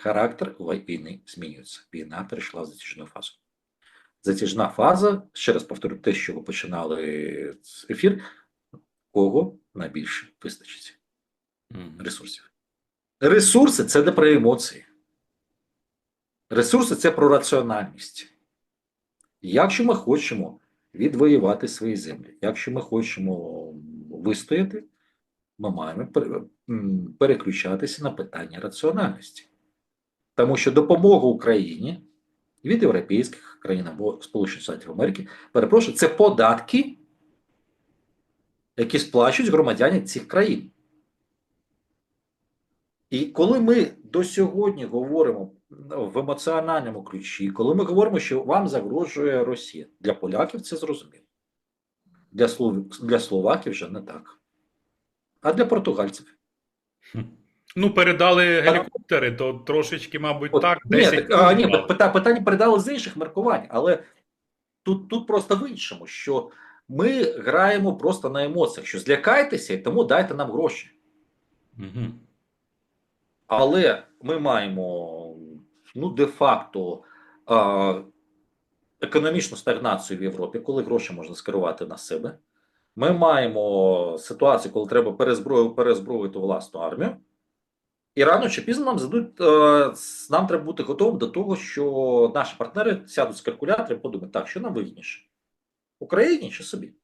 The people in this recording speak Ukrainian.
характер війни змінюється. Війна перейшла в затяжну фазу. Затяжна фаза, ще раз повторю те, що ви починали ефір, кого найбільше вистачить ресурсів. Ресурси це не про емоції. Ресурси це про раціональність. Якщо ми хочемо відвоювати свої землі, якщо ми хочемо вистояти, ми маємо переключатися на питання раціональності. Тому що допомога Україні від європейських країн або Сполучених Штатів Америки, перепрошую, це податки, які сплачують громадяни цих країн. І коли ми до сьогодні говоримо в емоціональному ключі, коли ми говоримо, що вам загрожує Росія, для поляків це зрозуміло. Для, слов... для словаків вже не так. А для португальців. Ну, передали гелікоптери, то трошечки, мабуть, От, так. ні, так, а, ні, питання, передали з інших міркувань, але тут, тут просто в іншому, що ми граємо просто на емоціях, що злякайтеся і тому дайте нам гроші. Мгм. Але ми маємо ну, де-факто а, економічну стагнацію в Європі, коли гроші можна скерувати на себе. Ми маємо ситуацію, коли треба перезброю, перезброїти власну армію. І рано чи пізно нам задуть, е, нам треба бути готовим до того, що наші партнери сядуть з калькулятором і подумають, так, що нам вигідніше? Україні чи собі?